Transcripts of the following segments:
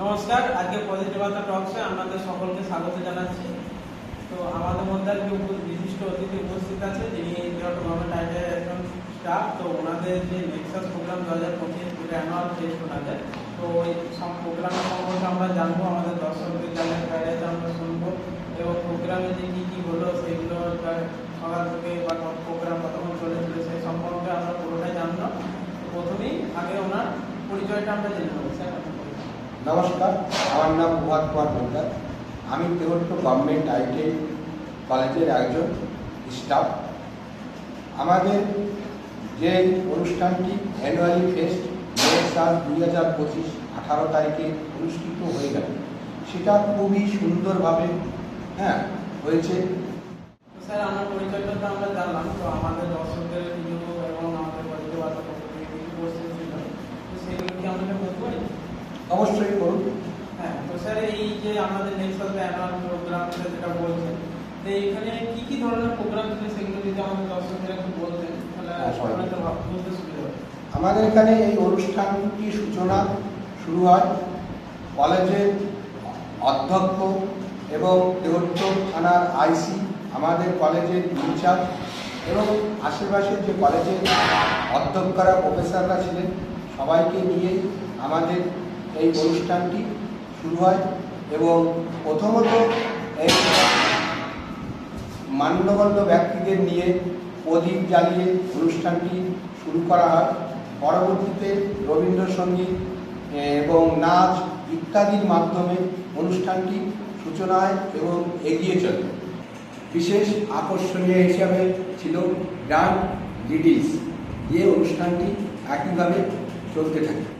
নমস্কার, আজকে পজিটিভ বার্তা টকসে আপনাদের সকলকে স্বাগত জানাচ্ছি। তো আমাদের মধ্যে উপ- বিশিষ্ট অতিথি উপস্থিত আছে, যিনি আইডিয়ার একজন স্টাফ তো ওনাদের যে নেক্সাস প্রোগ্রাম দু হাজার পঁচিশ অ্যানুয়াল টেস্ট ওনাদের তো ওই সব প্রোগ্রামের সম্পর্কে আমরা জানব, আমাদের দর্শকদের জানার গাইডেন্স আমরা শুনব, এবং প্রোগ্রামে যে কী কী হলো, সেগুলো সকাল থেকে বা প্রোগ্রাম কতক্ষণ চলেছিল সেই সম্পর্কে আমরা পুরোটাই জানব। তো প্রথমেই আগে ওনার পরিচয়টা আমরা জেনে নেব, স্যার। নমস্কার, আমার নাম প্রভাত কুমার পোদ্দার আমি তেহট্ট গভর্নমেন্ট আইটি কলেজের একজন স্টাফ আমাদের যে অনুষ্ঠানটি অ্যানুয়ালি ফেস্ট মে সাল দুই হাজার পঁচিশ আঠারো তারিখে অনুষ্ঠিত হয়ে গেল। সেটা খুবই সুন্দরভাবে হ্যাঁ হয়েছে স্যার আমার পরিচয়টা তো আমরা জানলাম তো আমাদের দর্শকদের কিছু এবং আমাদের পরিচিত বার্তা পক্ষ থেকে কিছু কোশ্চেন ছিল তো সেগুলো কি আমাদের বলতে পারি অবশ্যই করুন। হ্যাঁ তো স্যার এই যে আমাদের নেক্সট অ্যানুয়াল প্রোগ্রাম যেটা বলছেন তো কি কি ধরনের প্রোগ্রাম সেগুলো যদি আমাদের দর্শকদের একটু বলতেন তাহলে হ্যাঁ, বুঝতে সুবিধা হবে। আমাদের এখানে এই অনুষ্ঠানটি সূচনা শুরু হয়। কলেজের অধ্যক্ষ এবং দেহট্ট থানার আইসি আমাদের কলেজের ইনচার্জ এবং আশেপাশের যে কলেজের অধ্যক্ষরা প্রফেসররা ছিলেন সবাইকে নিয়ে আমাদের এই অনুষ্ঠানটি শুরু হয় এবং প্রথমত এই মান্যগণ্য ব্যক্তিদের নিয়ে প্রদীপ জ্বালিয়ে অনুষ্ঠানটি শুরু করা হয়। পরবর্তীতে রবীন্দ্রসঙ্গীত এবং নাচ ইত্যাদির মাধ্যমে অনুষ্ঠানটি সূচনায় এবং এগিয়ে চলে। বিশেষ আকর্ষণীয় হিসাবে ছিল ডান লিডিস দিয়ে অনুষ্ঠানটি একইভাবে চলতে থাকে।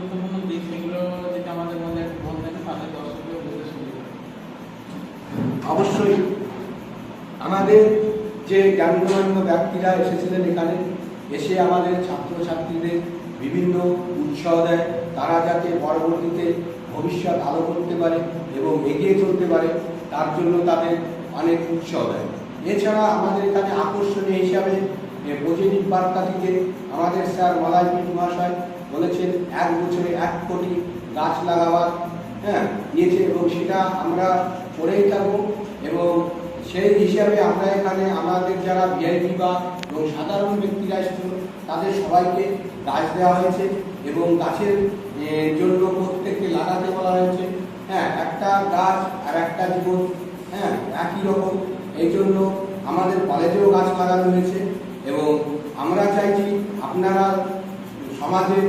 অবশ্যই আমাদের যে জ্ঞানগণ্য ব্যক্তিরা এসেছিলেন এখানে, এসে আমাদের ছাত্রছাত্রীদের বিভিন্ন উৎসাহ দেয়। তারা যাতে পরবর্তীতে ভবিষ্যৎ আলো করতে পারে এবং এগিয়ে চলতে পারে, তার জন্য তাদের অনেক উৎসাহ দেয়। এছাড়া আমাদের এখানে আকর্ষণীয় হিসাবে পজিটিভ বার্তা থেকে আমাদের স্যার মালাইপিট মহাশয় বলেছেন, এক বছরে এক কোটি গাছ লাগাবার হ্যাঁ দিয়েছে এবং সেটা আমরা করেই থাকব এবং সেই হিসাবে আমরা এখানে আমাদের যারা ভিআইপি বা এবং সাধারণ ব্যক্তিরা এসেছিল, তাদের সবাইকে গাছ দেওয়া হয়েছে এবং গাছের জন্য প্রত্যেককে লাগাতে বলা হয়েছে। হ্যাঁ একটা গাছ আর একটা জীবন হ্যাঁ একই রকম। এই জন্য আমাদের কলেজেও গাছ লাগানো হয়েছে এবং আমরা চাইছি আপনারা সমাজের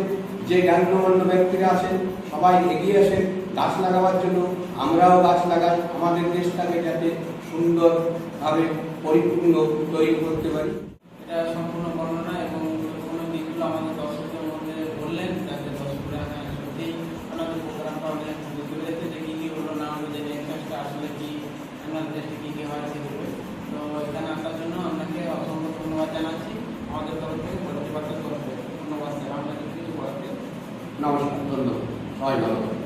যে জ্ঞানগণ্য ব্যক্তিরা আছেন, সবাই এগিয়ে আসেন। গাছ লাগাবার জন্য আমরাও গাছ লাগাই। আমাদের দেশটাকে যাতে সুন্দরভাবে পরিপূর্ণ তৈরি করতে পারি। এটা সম্পূর্ণ বর্ণনা এবং গুরুত্বপূর্ণ দিকগুলো আমাদের দর্শকদের মধ্যে বললেন যাতে দর্শকরা হ্যাঁ, প্রোগ্রামটা অনেক বুঝতে পেরেছে যে কী কী হলো না হলো যে নেক্সটটা আসলে কি আমাদের দেশে কী কী হয় সেগুলো তো এখানে আসার জন্য আপনাকে অসংখ্য ধন্যবাদ জানাচ্ছি। আমাদের তরফ থেকে পরিবারের তরফ থেকে। ধন্যবাদ স্যার। আমরা কিছু বলার নমস্কার ধন্যবাদ। সবাই ভালো।